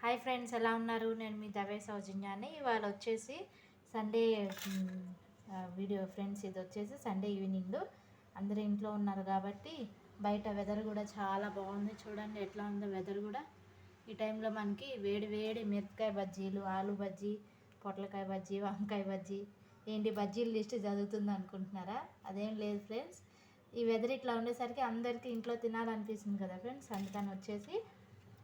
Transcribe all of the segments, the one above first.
Hi friends ఎలా ఉన్నారు? నేను మీ దవే సౌజన్యాన్ని ఇవాళ వచ్చేసి సండే వీడియో ఫ్రెండ్స్ ఇది వచ్చేసి సండే ఈవినింగ్. అందరూ ఇంట్లో ఉన్నారు కాబట్టి బయట వెదర్ కూడా చాలా బాగుంది చూడండి. ఎట్లా ఉందో వెదర్ కూడా. ఈ టైంలో మనకి వేడి వేడి మిరపకాయ బజ్జీలు ఆలు బజ్జీ పొట్లకాయ బజ్జీ వంకాయ బజ్జీ ఏంటి బజ్జీల లిస్ట్ చదువుతుంది అనుకుంటున్నారా? అదేం లేదు ఫ్రెండ్స్. ఈ వెదర్ ఇట్లా ఉండేసరికి అందరికీ ఇంట్లో తినాలనిపిస్తుంది కదా ఫ్రెండ్స్. అందుకని వచ్చేసి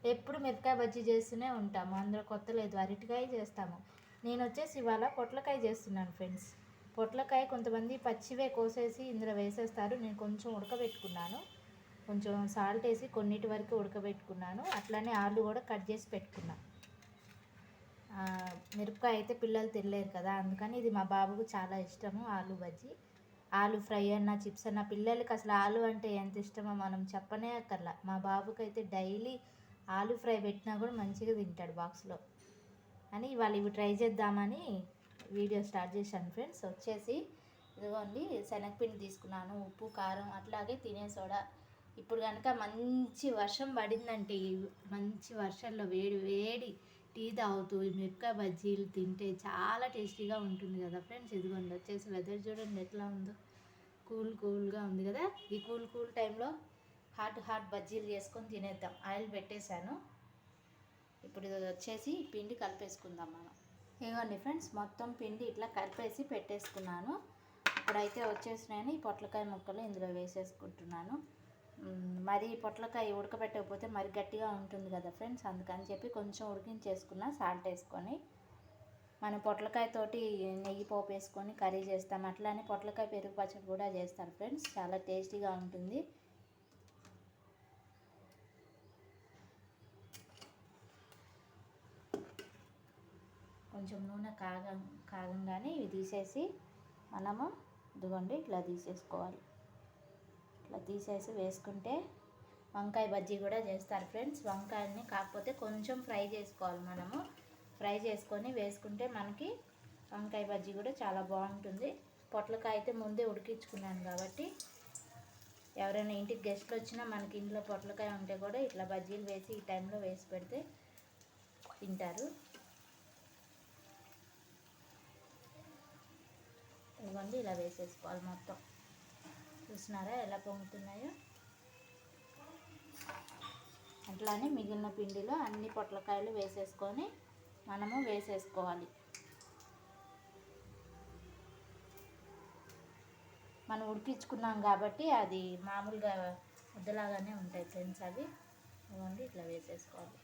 ఎప్పుడు మిరపకాయ బజ్జీ చేస్తూనే ఉంటాము. అందులో కొత్త లేదు. అరటికాయ చేస్తాము. నేను వచ్చేసి ఇవాళ పొట్లకాయ చేస్తున్నాను ఫ్రెండ్స్. పొట్లకాయ కొంతమంది పచ్చివే కోసేసి ఇందులో వేసేస్తారు. నేను కొంచెం ఉడకబెట్టుకున్నాను. కొంచెం సాల్ట్ వేసి కొన్నిటి వరకు ఉడకబెట్టుకున్నాను. అట్లానే ఆలు కూడా కట్ చేసి పెట్టుకున్నాను మిరపకాయ అయితే పిల్లలు తినలేరు కదా. అందుకని ఇది మా బాబుకు చాలా ఇష్టము ఆలు బజ్జీ. ఆలు ఫ్రై అన్న చిప్స్ అన్న పిల్లలకి అసలు ఆలు అంటే ఎంత ఇష్టమో మనం చెప్పనే అక్కర్లా. మా బాబుకి అయితే డైలీ ఆలు ఫ్రై పెట్టినా కూడా మంచిగా తింటాడు బాక్స్లో. అని ఇవాళ ఇవి ట్రై చేద్దామని వీడియో స్టార్ట్ చేశాను ఫ్రెండ్స్. వచ్చేసి ఇదిగోండి శనగపిండి తీసుకున్నాను ఉప్పు కారం అట్లాగే తినే సోడా. ఇప్పుడు కనుక మంచి వర్షం పడిందంటే మంచి వర్షంలో వేడి వేడి టీ తాగుతూ ఈ మిరపకాయ బజ్జీలు తింటే చాలా టేస్టీగా ఉంటుంది కదా ఫ్రెండ్స్. ఇదిగోండి వచ్చేసి వెదర్ చూడండి ఎట్లా ఉందో. కూల్ కూల్గా ఉంది కదా. ఈ కూల్ కూల్ టైంలో హాట్ హాట్ బజ్జీలు చేసుకొని తినేద్దాం. ఆయిల్ పెట్టేశాను. ఇప్పుడు ఇది వచ్చేసి పిండి కలిపేసుకుందాం మనం. ఇదిగోండి ఫ్రెండ్స్ మొత్తం పిండి ఇట్లా కలిపేసి పెట్టేసుకున్నాను. ఇప్పుడైతే వచ్చేసినాయని ఈ పొట్లకాయ ముక్కలు ఇందులో వేసేసుకుంటున్నాను. మరి పొట్లకాయ ఉడకబెట్టకపోతే మరి గట్టిగా ఉంటుంది కదా ఫ్రెండ్స్ అందుకని చెప్పి కొంచెం ఉడికించేసుకున్న సాల్ట్ వేసుకొని మనం పొట్లకాయతోటి నెయ్యి పోపు వేసుకొని కర్రీ చేస్తాం. అట్లానే పొట్లకాయ పెరుగు పచ్చడి కూడా చేస్తారు ఫ్రెండ్స్ చాలా టేస్టీగా ఉంటుంది. కొంచెం నూనె కాగ కాగంగానే ఇవి తీసేసి మనము ఇదిగోండి ఇట్లా తీసేసుకోవాలి. ఇట్లా తీసేసి వేసుకుంటే వంకాయ బజ్జీ కూడా చేస్తారు ఫ్రెండ్స్. వంకాయని కాకపోతే కొంచెం ఫ్రై చేసుకోవాలి మనము. ఫ్రై చేసుకొని వేసుకుంటే మనకి వంకాయ బజ్జీ కూడా చాలా బాగుంటుంది. పొట్లకాయ అయితే ముందే ఉడికించుకున్నాను కాబట్టి ఎవరైనా ఇంటికి గెస్ట్లు వచ్చినా మనకి ఇంట్లో పొట్లకాయ ఉంటే కూడా ఇట్లా బజ్జీలు వేసి ఈ టైంలో వేసి పెడితే తింటారు. ఇవ్వండి ఇలా వేసేసుకోవాలి మొత్తం. చూసినారా ఎలా పొంగుతున్నాయో? అట్లానే మిగిలిన పిండిలో అన్ని పొట్లకాయలు వేసేసుకొని మనము వేసేసుకోవాలి. మనం ఉడికించుకున్నాం కాబట్టి అది మామూలుగా ముద్దలాగానే ఉంటాయి ఫ్రెండ్స్ అవి. ఇవ్వండి ఇట్లా వేసేసుకోవాలి.